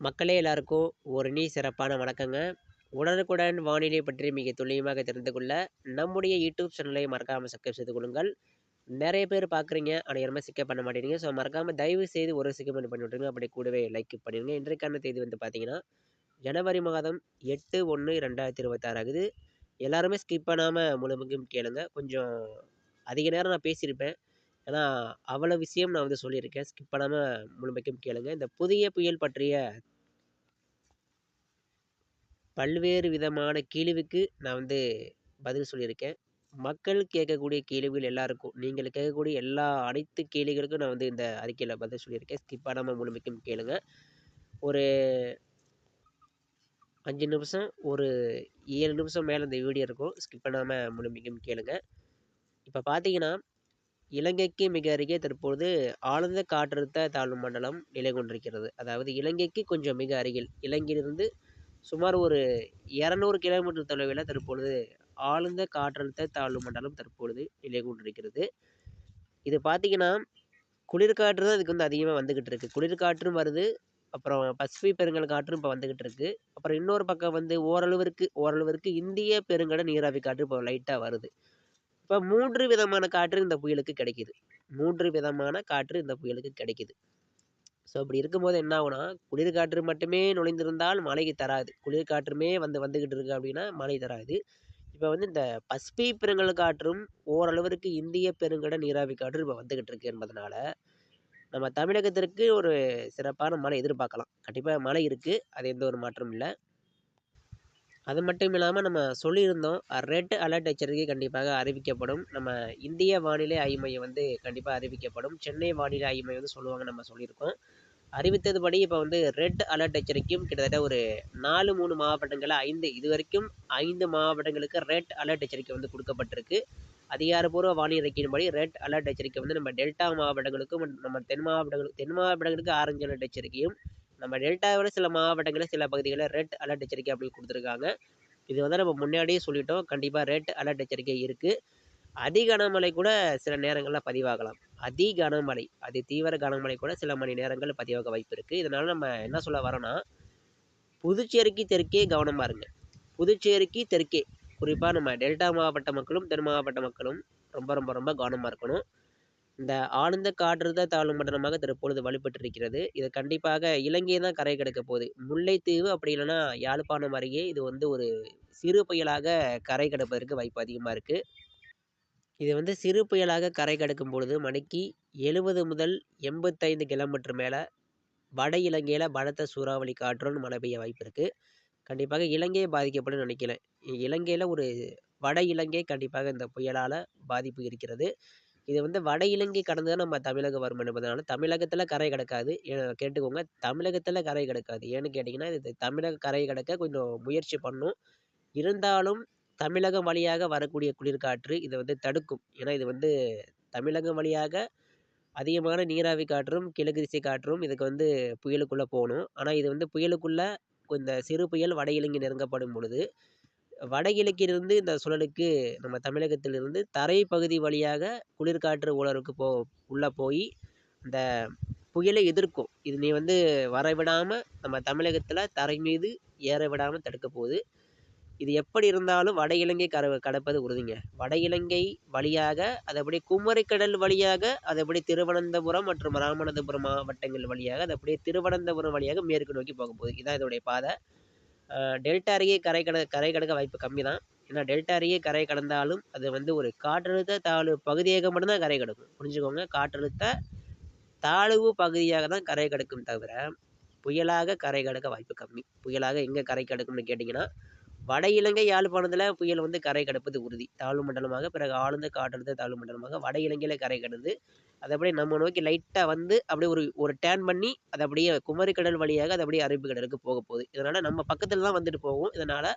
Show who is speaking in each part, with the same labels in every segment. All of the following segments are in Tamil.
Speaker 1: மக்களே எல்லாருக்கும் ஒரு நீ சிறப்பான வணக்கங்க. உடனுக்குடன் வானிலை பற்றி மிக துல்லியமாக தெரிந்து கொள்ள நம்முடைய யூடியூப் சேனலை மறக்காமல் சப்ஸ்கிரைப் செய்து கொள்ளுங்கள். நிறைய பேர் பார்க்குறீங்க ஆனால் யாருமே சிக்கப் பண்ண மாட்டேங்கிறீங்க. ஸோ மறக்காமல் தயவு செய்து ஒரு சிக்கமெண்ட் பண்ணி விட்ருங்க அப்படி கூடவே லைக் பண்ணிடுங்க. இன்றைக்கான தேதி வந்து பார்த்தீங்கன்னா ஜனவரி மாதம் எட்டு ஒன்று ரெண்டாயிரத்தி இருபத்தாறு ஆகுது. எல்லாருமே ஸ்கிப் பண்ணாமல் முழுமைக்கும் கேளுங்க. கொஞ்சம் அதிக நேரம் நான் பேசியிருப்பேன். ஏன்னா அவ்வளோ விஷயம் நான் வந்து சொல்லியிருக்கேன். ஸ்கிப் பண்ணாமல் முழுமைக்கும் கேளுங்க. இந்த புதிய புயல் பற்றிய பல்வேறு விதமான கேள்விக்கு நான் வந்து பதில் சொல்லியிருக்கேன். மக்கள் கேட்கக்கூடிய கேள்விகள் எல்லாருக்கும் நீங்கள் கேட்கக்கூடிய எல்லா அனைத்து கேள்விகளுக்கும் நான் வந்து இந்த அறிக்கையில் பதில் சொல்லியிருக்கேன். ஸ்கிப் பண்ணாமல் முழுமைக்கும் கேளுங்க. ஒரு அஞ்சு நிமிஷம் ஒரு ஏழு நிமிஷம் மேலே இந்த வீடியோ இருக்கும். ஸ்கிப் பண்ணாமல் முழுமைக்கும் கேளுங்க. இப்போ பார்த்தீங்கன்னா இலங்கைக்கு மிக அருகே தற்போது ஆழ்ந்த காற்றழுத்த தாழ்வு மண்டலம் நிலை கொண்டிருக்கிறது. அதாவது இலங்கைக்கு கொஞ்சம் மிக அருகில் இலங்கையிலிருந்து சுமார் ஒரு இரநூறு கிலோமீட்டர் தொலைவில் தற்பொழுது ஆழ்ந்த காற்றழுத்த தாழ்வு மண்டலம் தற்பொழுது நிலை கொண்டிருக்கிறது. இது பார்த்தீங்கன்னா குளிர்காற்று தான் இதுக்கு வந்து அதிகமாக வந்துக்கிட்டு இருக்குது குளிர்காற்றும் வருது அப்புறம் பசிபிக் பெருங்கல் காற்றும் இப்போ வந்துக்கிட்டு இருக்குது அப்புறம் இன்னொரு பக்கம் வந்து ஓரளவிற்கு ஓரளவிற்கு இந்திய பெருங்கடல் நீராவி காற்று இப்போ லைட்டாக வருது. இப்போ மூன்று விதமான காற்று இந்த புயலுக்கு கிடைக்கிது. மூன்று விதமான காற்று இந்த புயலுக்கு கிடைக்கிது. ஸோ அப்படி இருக்கும்போது என்ன ஆகும்னா குளிர்காற்று மட்டுமே நுழைந்திருந்தால் மழைக்கு தராது. குளிர்காற்றுமே வந்து வந்துக்கிட்டு இருக்கு அப்படின்னா மழை தராது. இப்போ வந்து இந்த பசுபி பெருங்கல் காற்றும் ஓரளவிற்கு இந்திய பெருங்கட நீராவி காற்று இப்போ வந்துக்கிட்டு இருக்கு என்பதனால நம்ம தமிழகத்திற்கு ஒரு சிறப்பான மழை எதிர்பார்க்கலாம். கண்டிப்பாக மழை இருக்குது அது எந்த ஒரு மாற்றமும் இல்லை. அது மட்டும் இல்லாமல் நம்ம சொல்லியிருந்தோம் ரெட் அலர்ட் எச்சரிக்கை கண்டிப்பாக அறிவிக்கப்படும். நம்ம இந்திய வானிலை ஆய்வு மையம் வந்து கண்டிப்பாக அறிவிக்கப்படும். சென்னை வானிலை ஆய்வு மையம் வந்து சொல்லுவாங்க நம்ம சொல்லியிருக்கோம். அறிவித்ததுபடி இப்போ வந்து ரெட் அலர்ட் எச்சரிக்கையும் கிட்டத்தட்ட ஒரு நாலு மூணு மாவட்டங்களில் ஐந்து இது வரைக்கும் ஐந்து மாவட்டங்களுக்கு ரெட் அலர்ட் எச்சரிக்கை வந்து கொடுக்கப்பட்டிருக்கு. அதிகாரப்பூர்வ வானிலை அறிக்கையின்படி ரெட் அலர்ட் எச்சரிக்கை வந்து நம்ம டெல்டா மாவட்டங்களுக்கும் நம்ம தென் மாவட்டங்களுக்கு தென் மாவட்டங்களுக்கு ஆரஞ்சு அலர்ட் எச்சரிக்கையும் நம்ம டெல்டாவில் சில மாவட்டங்களில் சில பகுதிகளில் ரெட் அலர்ட் எச்சரிக்கை அப்படி கொடுத்துருக்காங்க. இது வந்து நம்ம முன்னாடியே சொல்லிட்டோம். கண்டிப்பாக ரெட் அலர்ட் எச்சரிக்கை இருக்குது அதி கனமழை கூட சில நேரங்களில் பதிவாகலாம். அதி கனமழை அதி தீவிர கனமழை கூட சில மணி நேரங்கள் பதிவாக வாய்ப்பு இருக்குது இதனால் நம்ம என்ன சொல்ல வரோன்னா புதுச்சேரிக்கு தெற்கே கவனமாக இருங்க. புதுச்சேரிக்கு தெற்கே குறிப்பாக நம்ம டெல்டா மாவட்ட மக்களும் தென் மாவட்ட மக்களும் ரொம்ப ரொம்ப ரொம்ப கவனமாக இருக்கணும். இந்த ஆழ்ந்த காற்றழுத்த தாழ்வு மண்டலமாக தற்பொழுது வலுப்பெற்றிருக்கிறது. இது கண்டிப்பாக இலங்கை தான் கரை கடக்க போகுது. முல்லைத்தீவு அப்படி இல்லைன்னா யாழ்ப்பாணம் அருகே இது வந்து ஒரு சிறு புயலாக கரை கடப்பதற்கு வாய்ப்பு அதிகமாக இருக்குது இது வந்து சிறு புயலாக கரை கடக்கும் பொழுது மணிக்கு எழுபது முதல் எண்பத்தைந்து கிலோமீட்டர் மேலே வட இலங்கையில் பலத்த சூறாவளி காற்றுடன் மழை பெய்ய வாய்ப்பு இருக்குது கண்டிப்பாக இலங்கையை பாதிக்கப்படும் நினைக்கிறேன். இலங்கையில் ஒரு வட இலங்கை கண்டிப்பாக இந்த புயலால் பாதிப்பு இருக்கிறது. இது வந்து வட இலங்கை கடந்து தான் நம்ம தமிழகம் வரும் என்பதனால தமிழகத்தில் கரை கிடக்காது. கேட்டுக்கோங்க. தமிழகத்தில் கரை கிடக்காது. ஏன்னு கேட்டிங்கன்னா இது தமிழக கரை கிடக்க கொஞ்சம் முயற்சி பண்ணும். இருந்தாலும் தமிழகம் வழியாக வரக்கூடிய குளிர்காற்று இதை வந்து தடுக்கும். ஏன்னா இது வந்து தமிழகம் வழியாக அதிகமான நீராவி காற்றும் கிழக்கு திசை காற்றும் இதுக்கு வந்து புயலுக்குள்ளே போகணும். ஆனால் இது வந்து புயலுக்குள்ளே இந்த சிறு புயல் வட இலங்கை நெருங்கப்படும் பொழுது வடகிழக்கிலிருந்து இந்த சுழலுக்கு நம்ம தமிழகத்திலிருந்து தரை பகுதி வழியாக குளிர்காற்று ஊழலுக்கு போ உள்ளே போய் இந்த புயலை எதிர்க்கும். இது நீ வந்து வர விடாமல் நம்ம தமிழகத்தில் தரை மீது ஏற விடாமல் தடுக்க போகுது. இது எப்படி இருந்தாலும் வட இலங்கை கர கடப்பது உறுதிங்க. வட இலங்கை வழியாக அது அப்படியே குமரிக்கடல் வழியாக அது அப்படியே திருவனந்தபுரம் மற்றும் ராமநாதபுரம் மாவட்டங்கள் வழியாக அது அப்படியே திருவனந்தபுரம் வழியாக மேற்கு நோக்கி போக போகுது. இதுதான் இதோடைய பாதை. டெல்டா அருகே கரை கட கரை கடக்க வாய்ப்பு கம்மி தான் ஏன்னா டெல்டா அருகே கரை கடந்தாலும் அது வந்து ஒரு காற்றழுத்த தாழ்வு பகுதியாக மட்டும்தான் கரை கடக்கும். புரிஞ்சுக்கோங்க. காற்றழுத்த தாழ்வு பகுதியாக தான் கரை கடக்கும் தவிர புயலாக கரை கடக்க வாய்ப்பு கம்மி. புயலாக எங்கே கரை கடக்கும்னு கேட்டிங்கன்னா வட இலங்கை யாழ்ப்பாணத்தில் புயல் வந்து கரை கடப்பது உறுதி. தாழ்வு மண்டலமாக பிறகு ஆழ்ந்த காற்றழுத்த தாழ்வு மண்டலமாக வட இலங்கையில் கரை கடந்து அதை அப்படியே நம்ம நோக்கி லைட்டாக வந்து அப்படியே ஒரு ஒரு டேன் பண்ணி அதை அப்படியே குமரி கடல் வழியாக அது அப்படியே அரபிக் கடலுக்கு போக போகுது. இதனால் நம்ம பக்கத்தில் தான் வந்துட்டு போகும். இதனால்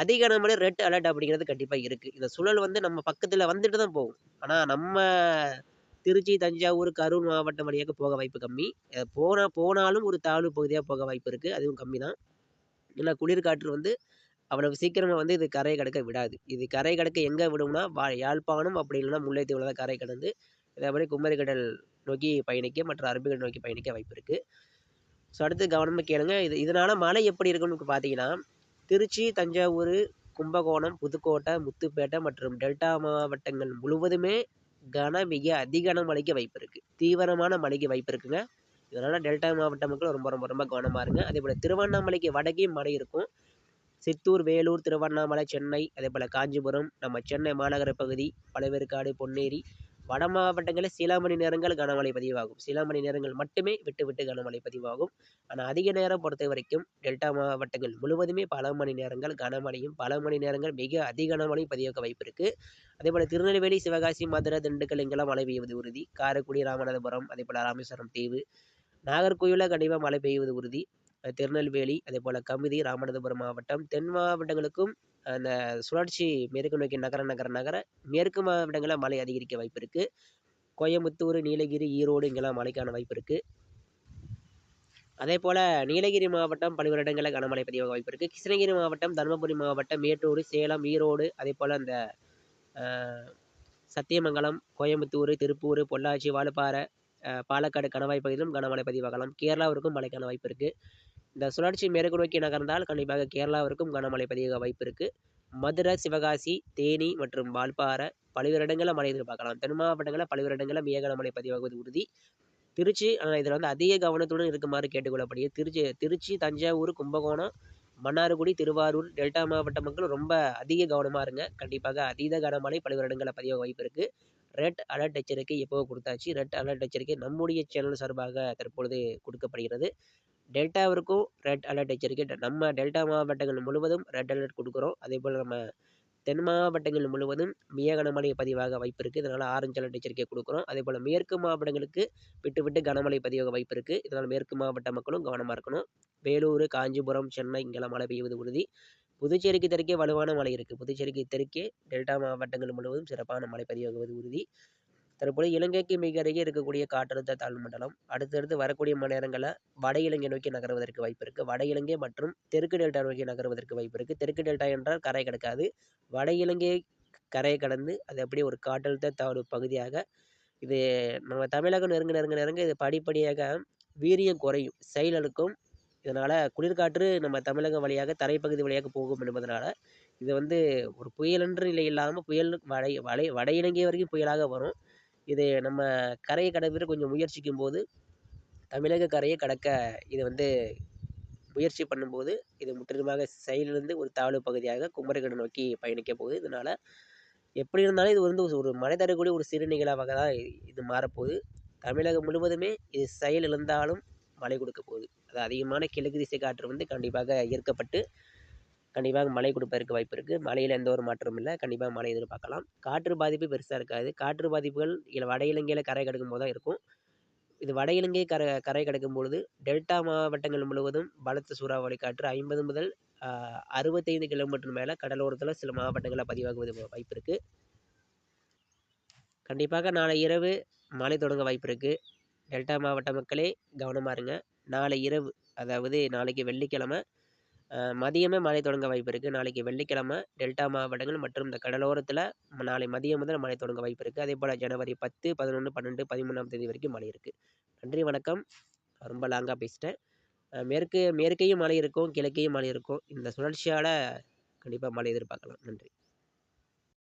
Speaker 1: அதிக கனமழை ரெட் அலர்ட் அப்படிங்கிறது கண்டிப்பாக இருக்குது இந்த சுழல் வந்து நம்ம பக்கத்தில் வந்துட்டு தான் போகும். ஆனால் நம்ம திருச்சி தஞ்சாவூர் கரூர் மாவட்டம் வழியாக போக வாய்ப்பு கம்மி. போனால் போனாலும் ஒரு தாழ்வு பகுதியாக போக வாய்ப்பு இருக்குது அதுவும் கம்மி தான் இல்லை குளிர்காற்று வந்து அவ்வளவு சீக்கிரமாக வந்து இது கரை கடக்க விடாது. இது கரை கடக்க எங்கே விடும்னா வா யாழ்ப்பாணம் அப்படி இல்லைன்னா முல்லைத்தீவில் தான் கரை கடந்து இதே மாதிரி குமரிக்கடல் நோக்கி பயணிக்க மற்ற அரபிக்கடல் நோக்கி பயணிக்க வாய்ப்பு இருக்குது ஸோ அடுத்து கவனமாக கேளுங்க. இது இதனால் மழை எப்படி இருக்குன்னு பார்த்தீங்கன்னா திருச்சி தஞ்சாவூர் கும்பகோணம் புதுக்கோட்டை முத்துப்பேட்டை மற்றும் டெல்டா மாவட்டங்கள் முழுவதுமே கன மிக அதி கனமழைக்கு வாய்ப்பு இருக்குது தீவிரமான மழைக்கு வாய்ப்பு இருக்குங்க. இதனால் டெல்டா மாவட்ட மக்கள் ரொம்ப ரொம்ப ரொம்ப கவனமாக இருங்க. அதே போல் திருவண்ணாமலைக்கு வடக்கே மழை இருக்கும். சித்தூர் வேலூர் திருவண்ணாமலை சென்னை அதே போல் காஞ்சிபுரம் நம்ம சென்னை மாநகர பகுதி பழவேற்காடு பொன்னேரி வட மாவட்டங்களில் சில மணி நேரங்கள் கனமழை பதிவாகும். சில மணி நேரங்கள் மட்டுமே விட்டு விட்டு கனமழை பதிவாகும். ஆனால் அதிக நேரம் பொறுத்த வரைக்கும் டெல்டா மாவட்டங்கள் முழுவதுமே பல மணி நேரங்கள் கனமழையும் பல மணி நேரங்கள் மிக அதிக கனமழை பதிவாக வாய்ப்பு இருக்குது அதே போல் திருநெல்வேலி சிவகாசி மதுரை திண்டுக்கல் இங்கெல்லாம் மழை பெய்வது உறுதி. காரைக்குடி ராமநாதபுரம் அதே போல் ராமேஸ்வரம் தீவு நாகர்கோயிலில் கண்டிப்பாக மழை பெய்வது உறுதி. திருநெல்வேலி அதே போல் கமுதி ராமநாதபுரம் மாவட்டம் தென் மாவட்டங்களுக்கும் அந்த சுழற்சி மேற்கு நோக்கி நகர நகர நகர மேற்கு மாவட்டங்களில் மழை அதிகரிக்க வாய்ப்பு இருக்குது கோயம்புத்தூர் நீலகிரி ஈரோடு இங்கெல்லாம் மழைக்கான வாய்ப்பு இருக்குது அதே போல் நீலகிரி மாவட்டம் பல்வேறு இடங்களில் கனமழை பதிவாக வாய்ப்பு இருக்குது கிருஷ்ணகிரி மாவட்டம் தருமபுரி மாவட்டம் மேட்டூர் சேலம் ஈரோடு அதே போல் அந்த சத்தியமங்கலம் கோயம்புத்தூர் திருப்பூர் பொள்ளாச்சி வாழப்பாறை பாலக்காடு கணவாய் பகுதியிலும் கனமழை பதிவாகலாம். கேரளாவிற்கும் மழைக்கான வாய்ப்பு இருக்குது இந்த சுழற்சி மேற்கு நோக்கி நகர்ந்தால் கண்டிப்பாக கேரளாவிற்கும் கனமழை பதிவாக வாய்ப்பு இருக்குது மதுரை சிவகாசி தேனி மற்றும் வால்பாறை பல்வேறு இடங்களில் மழை எதிர்பார்க்கலாம். தென் மாவட்டங்களில் பல்வேறு இடங்களில் மிக கனமழை பதிவாகுவது உறுதி. திருச்சி ஆனால் இதில் வந்து அதிக கவனத்துடன் இருக்குமாறு கேட்டுக்கொள்ளப்படுகிறது. திருச்சி திருச்சி தஞ்சாவூர் கும்பகோணம் மன்னார்குடி திருவாரூர் டெல்டா மாவட்ட மக்கள் ரொம்ப அதிக கவனமாக இருங்க. கண்டிப்பாக அதீத கனமழை பல்வேறு இடங்களில் பதிவாக வாய்ப்பு இருக்குது ரெட் அலர்ட் எச்சரிக்கை எப்போ கொடுத்தாச்சு? ரெட் அலர்ட் எச்சரிக்கை நம்முடைய சேனல் சார்பாக தற்பொழுது கொடுக்கப்படுகிறது. டெல்டாவிற்கும் ரெட் அலர்ட் எச்சரிக்கை. நம்ம டெல்டா மாவட்டங்கள் முழுவதும் ரெட் அலர்ட் கொடுக்குறோம். அதே போல் நம்ம தென் மாவட்டங்கள் முழுவதும் மிக கனமழை பதிவாக வாய்ப்பு இருக்குது இதனால் ஆரஞ்சு அலர்ட் எச்சரிக்கை கொடுக்குறோம். அதே போல் மேற்கு மாவட்டங்களுக்கு விட்டு விட்டு கனமழை பதிவாக வாய்ப்பு இருக்குது இதனால் மேற்கு மாவட்ட மக்களும் கவனமாக இருக்கணும். வேலூர் காஞ்சிபுரம் சென்னை இங்கெல்லாம் மழை பெய்வது உறுதி. புதுச்சேரிக்கு தெற்கே வலுவான மழை இருக்குது புதுச்சேரிக்கு தெற்கே டெல்டா மாவட்டங்கள் முழுவதும் சிறப்பான மழை பதிவாகுவது உறுதி. தற்போது இலங்கைக்கு மிக அருகே இருக்கக்கூடிய காற்றழுத்த தாழ்வு மண்டலம் அடுத்தடுத்து வரக்கூடிய மணி நேரங்களில் வட இலங்கை நோக்கி நகர்வதற்கு வாய்ப்பு இருக்குது வட இலங்கை மற்றும் தெற்கு டெல்டா நோக்கி நகர்வதற்கு வாய்ப்பு இருக்குது தெற்கு டெல்டா என்றால் கரை கிடக்காது. வட இலங்கை கரையை கடந்து அது அப்படியே ஒரு காற்றழுத்த தாழ்வு பகுதியாக இது நம்ம தமிழகம் நெருங்க நெருங்க நெருங்க இது படிப்படியாக வீரியம் குறையும். செயலழுக்கும். இதனால் குளிர்காற்று நம்ம தமிழகம் வழியாக தரைப்பகுதி வழியாக போகும் என்பதனால் இது வந்து ஒரு புயலென்று நிலை இல்லாமல் புயல் வடை வட வட இலங்கை வரைக்கும் புயலாக வரும். இது நம்ம கரையை கடப்பதற்கு கொஞ்சம் முயற்சிக்கும் போது தமிழக கரையை கடக்க இது வந்து முயற்சி பண்ணும்போது இது முற்றிலுமாக செயலிழந்து ஒரு தாழ்வு பகுதியாக குமரிக்கடல் நோக்கி பயணிக்க போகுது. இதனால் எப்படி இருந்தாலும் இது வந்து ஒரு மழை தரக்கூடிய ஒரு சிறு நிகழ்வாக தான் இது மாறப்போகுது. தமிழகம் முழுவதுமே இது செயலிழந்தாலும் மழை கொடுக்க போகுது. அது அதிகமான கிழக்கு திசை காற்று வந்து கண்டிப்பாக ஈர்க்கப்பட்டு கண்டிப்பாக மழை கொடுப்பதற்கு வாய்ப்பு இருக்குது மழையில் எந்த ஒரு மாற்றமும் இல்லை. கண்டிப்பாக மழை எதிர்பார்க்கலாம். காற்று பாதிப்பு பெருசாக இருக்காது. காற்று பாதிப்புகள் இதில் வட இலங்கையில் கரை கடக்கும் போது தான் இருக்கும். இது வட இலங்கை கரை கரை கடக்கும் பொழுது டெல்டா மாவட்டங்கள் முழுவதும் பலத்த சூறாவளி காற்று ஐம்பது முதல் அறுபத்தைந்து கிலோமீட்டர் மேலே கடலோரத்தில் சில மாவட்டங்களில் பதிவாகுவது வாய்ப்பு இருக்குது கண்டிப்பாக நாளை இரவு மழை தொடங்க வாய்ப்பு இருக்குது டெல்டா மாவட்ட மக்களே கவனமாக இருங்க. நாளை இரவு அதாவது நாளைக்கு வெள்ளிக்கிழமை மதியமே மழை தொடங்க வாய்ப்பு இருக்குது நாளைக்கு வெள்ளிக்கிழமை டெல்டா மாவட்டங்கள் மற்றும் இந்த கடலோரத்தில் நாளை மதியம் முதல் மழை தொடங்க வாய்ப்பு இருக்குது அதே போல் ஜனவரி பத்து பதினொன்று பன்னெண்டு பதிமூணாம் தேதி வரைக்கும் மழை இருக்குது நன்றி வணக்கம். ரொம்ப லாங்காக பேசிட்டேன். மேற்கு மேற்கையும் மழை இருக்கும் கிழக்கையும் மழை இருக்கும். இந்த சுழற்சியால் கண்டிப்பாக மழை எதிர்பார்க்கலாம். நன்றி.